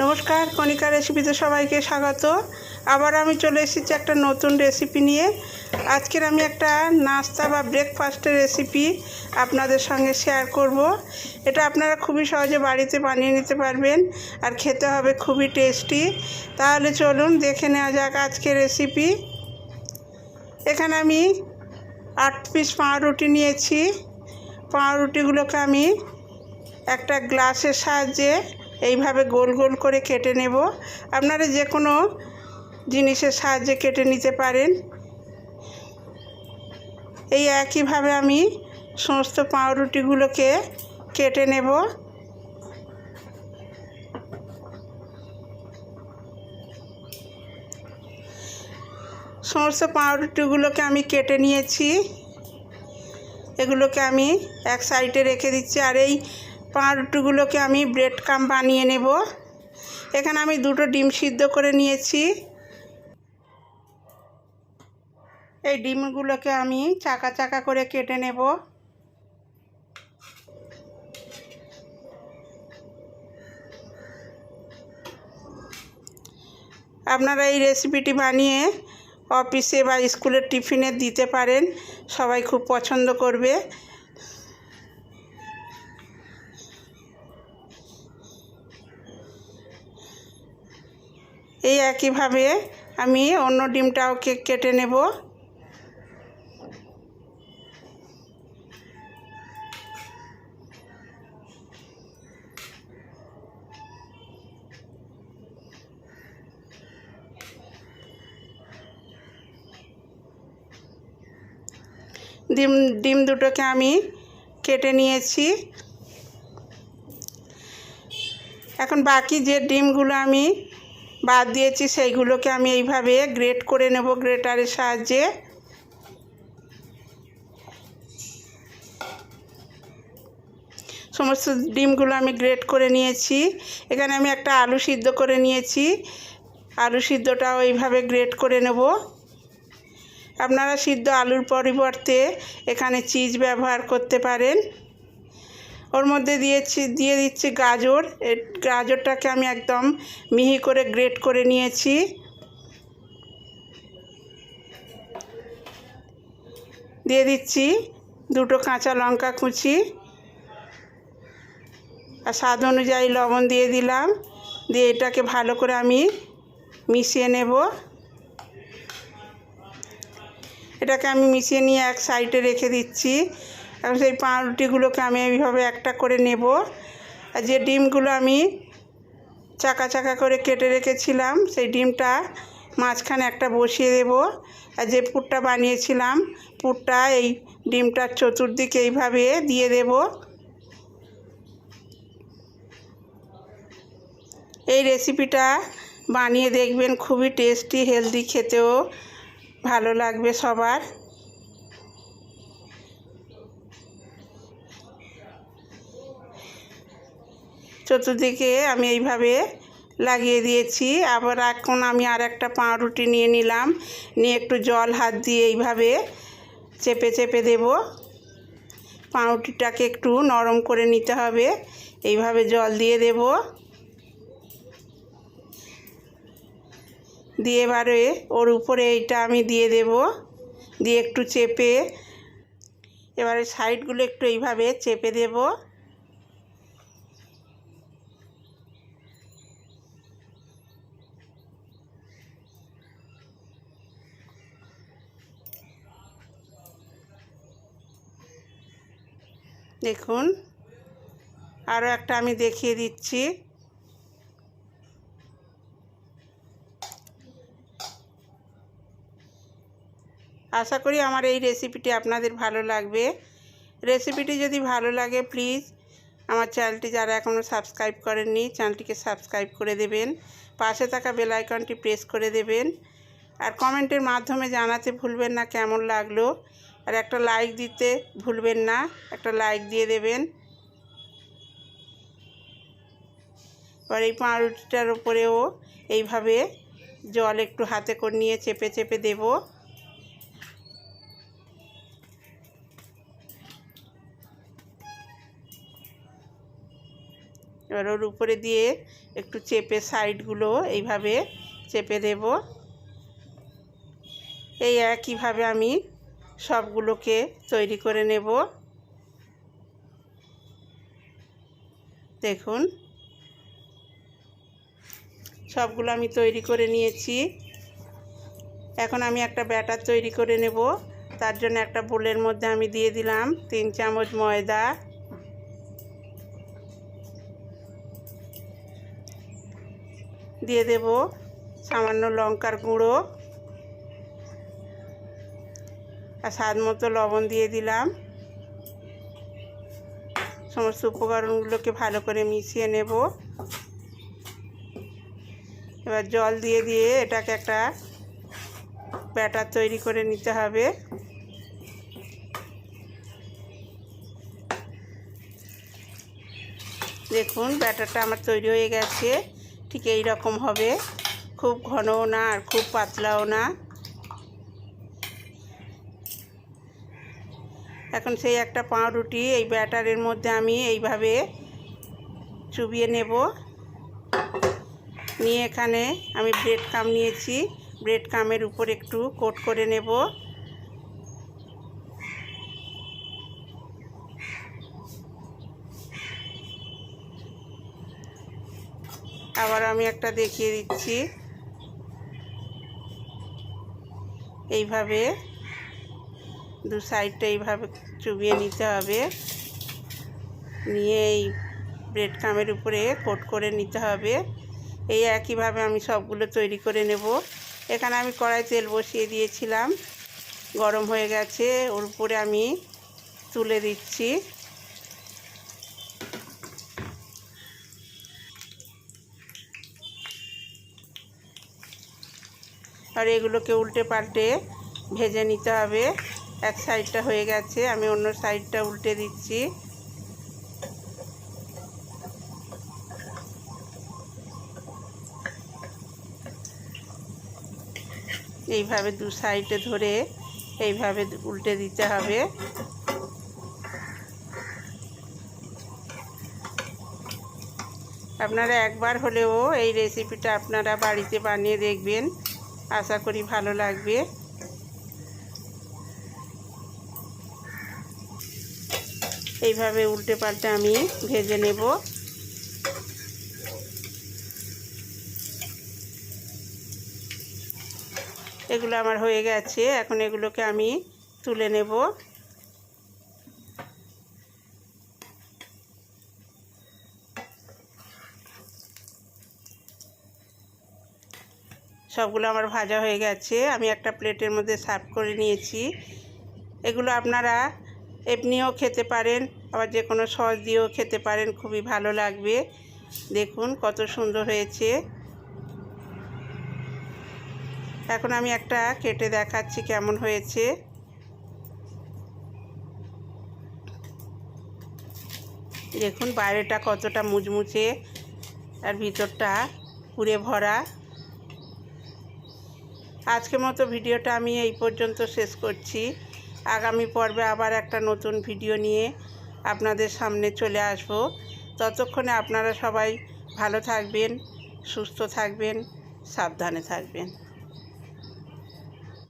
নমস্কার, কণিকা রেসিপিতে সবাইকে স্বাগত। আবার আমি চলে এসেছি একটা নতুন রেসিপি নিয়ে। আজকের আমি একটা নাস্তা বা ব্রেকফাস্টের রেসিপি আপনাদের সঙ্গে শেয়ার করব। এটা আপনারা খুবই সহজে বাড়িতে বানিয়ে নিতে পারবেন আর খেতে হবে খুবই টেস্টি তাহলে চলুন দেখে নেওয়া যাক আজকের রেসিপি এখানে আমি আট পিস পাউরুটি নিয়েছি। পাউরুটিগুলোকে আমি একটা গ্লাসের সাহায্যে এইভাবে গোল গোল করে কেটে নেব। আপনারা যে কোনো জিনিসের সাহায্যে কেটে নিতে পারেন। এই একইভাবে আমি সমস্ত পাউরুটিগুলোকে কেটে নেব। সমস্ত পাউরুটিগুলোকে আমি কেটে নিয়েছি। এগুলোকে আমি এক সাইডে রেখে দিচ্ছি। আর এই পাউরুটিগুলোকে আমি ব্রেড কাম বানিয়ে নেব। এখানে আমি দুটো ডিম সিদ্ধ করে নিয়েছি। এই ডিমগুলোকে আমি চাকা চাকা করে কেটে নেব। আপনারা এই রেসিপিটি বানিয়ে অফিসে বা স্কুলের টিফিনে দিতে পারেন। সবাই খুব পছন্দ করবে। এই একইভাবে আমি অন্য ডিমটাও কেক কেটে নেব। ডিম ডিম দুটোকে আমি কেটে নিয়েছি। এখন বাকি যে ডিমগুলো আমি বাদ দিয়েছি, সেইগুলোকে আমি এইভাবে গ্রেট করে নেব গ্রেটারের সাহায্যে। সমস্ত ডিমগুলো আমি গ্রেট করে নিয়েছি। এখানে আমি একটা আলু সিদ্ধ করে নিয়েছি। আলু সিদ্ধটাও এইভাবে গ্রেট করে নেব। আপনারা সিদ্ধ আলুর পরিবর্তে এখানে চিজ ব্যবহার করতে পারেন। ওর মধ্যে দিয়েছি, দিয়ে দিচ্ছি গাজর। গাজরটাকে আমি একদম মিহি করে গ্রেট করে নিয়েছি। দিয়ে দিচ্ছি দুটো কাঁচা লঙ্কা কুচি। আর স্বাদ অনুযায়ী লবণ দিয়ে দিলাম। দিয়ে এটাকে ভালো করে আমি মিশিয়ে নেব। এটাকে আমি মিশিয়ে নিয়ে এক সাইডে রেখে দিচ্ছি। এখন সেই পাউরুটিগুলোকে আমি এইভাবে একটা করে নেব। আর যে ডিমগুলো আমি চাকা চাকা করে কেটে রেখেছিলাম, সেই ডিমটা মাঝখানে একটা বসিয়ে দেব। আর যে পুরটা বানিয়েছিলাম, পুরটা এই ডিমটার চতুর্দিকে এইভাবে দিয়ে দেব। এই রেসিপিটা বানিয়ে দেখবেন, খুবই টেস্টি, হেলদি, খেতেও ভালো লাগবে সবার। চতুর্দিকে আমি এইভাবে লাগিয়ে দিয়েছি। আবার এখন আমি আর একটা পাউরুটি নিয়ে নিলাম। নিয়ে একটু জল হাত দিয়ে এইভাবে চেপে চেপে দেব। পাউরুটিটাকে একটু নরম করে নিতে হবে। এইভাবে জল দিয়ে দেব। দিয়ে এবারে ওর উপরে এইটা আমি দিয়ে দেব। দিয়ে একটু চেপে এবারে সাইডগুলো একটু এইভাবে চেপে দেবো। দেখুন। আরও একটা আমি দেখিয়ে দিচ্ছি। আশা করি আমার এই রেসিপিটি আপনাদের ভালো লাগবে। রেসিপিটি যদি ভালো লাগে, প্লিজ আমার চ্যানেলটি যারা এখনও সাবস্ক্রাইব করেননি, চ্যানেলটিকে সাবস্ক্রাইব করে দেবেন। পাশে থাকা বেল আইকনটি প্রেস করে দেবেন। আর কমেন্টের মাধ্যমে জানাতে ভুলবেন না কেমন লাগল। আর একটা লাইক দিতে ভুলবেন না, একটা লাইক দিয়ে দেবেন। এবার এই পাউরুটিটার উপরেও এইভাবে জল একটু হাতে করে নিয়ে চেপে চেপে দেব। এবার ওর উপরে দিয়ে একটু চেপে সাইডগুলো এইভাবে চেপে দেব। এই একইভাবে আমি সবগুলোকে তৈরি করে নেব। দেখুন। সবগুলো আমি তৈরি করে নিয়েছি। এখন আমি একটা ব্যাটার তৈরি করে নেব। তার জন্য একটা বোলের মধ্যে আমি দিয়ে দিলাম তিন চামচ ময়দা। দিয়ে দেব সামান্য লঙ্কার গুঁড়ো। আর স্বাদ মতো লবণ দিয়ে দিলাম। সমস্ত উপকরণগুলোকে ভালো করে মিশিয়ে নেব। এবার জল দিয়ে দিয়ে এটাকে একটা ব্যাটার তৈরি করে নিতে হবে। দেখুন, ব্যাটারটা আমার তৈরি হয়ে গেছে। ঠিক এই রকম হবে। খুব ঘনও না আর খুব পাতলাও না। এখন সেই একটা পাউরুটি এই ব্যাটারের মধ্যে আমি এইভাবে চুবিয়ে নেব। নিয়ে এখানে আমি ব্রেড কাম নিয়েছি। ব্রেড কামের উপর একটু কোট করে নেব। আবার আমি একটা দেখিয়ে দিচ্ছি। এইভাবে দু সাইডটা এইভাবে চুবিয়ে নিতে হবে। নিয়ে এই ব্রেড কামের উপরে কোট করে নিতে হবে। এই একইভাবে আমি সবগুলো তৈরি করে নেব। এখানে আমি কড়াই তেল বসিয়ে দিয়েছিলাম। গরম হয়ে গেছে, ওর উপরে আমি তুলে দিচ্ছি। আর এগুলোকে উল্টে পাল্টে ভেজে নিতে হবে। এক সাইডটা হয়ে গেছে, আমি অন্য সাইডটা উল্টে দিচ্ছি। এইভাবে দু সাইডে ধরে এইভাবে উল্টে দিতে হবে। আপনারা একবার হলেও এই রেসিপিটা আপনারা বাড়িতে বানিয়ে দেখবেন। আশা করি ভালো লাগবে। এইভাবে উল্টে পাল্টে আমি ভেজে নেব। এগুলো আমার হয়ে গেছে, এখন এগুলোকে আমি তুলে নেব। সবগুলো আমার ভাজা হয়ে গেছে, আমি একটা প্লেটের মধ্যে সার্ভ করে নিয়েছি। এগুলো আপনারা এমনিও খেতে পারেন, আবার যে কোনো সস দিয়েও খেতে পারেন, খুবই ভালো লাগবে। দেখুন কত সুন্দর হয়েছে। এখন আমি একটা কেটে দেখাচ্ছি কেমন হয়েছে। দেখুন বাইরেটা কতটা মুচমুচে, আর ভিতরটা পুড়ে ভরা। আজকের মতো ভিডিওটা আমি এই পর্যন্ত শেষ করছি। আগামী পর্বে আবার একটা নতুন ভিডিও নিয়ে আপনাদের সামনে চলে আসব। ততক্ষণে আপনারা সবাই ভালো থাকবেন, সুস্থ থাকবেন, সাবধানে থাকবেন।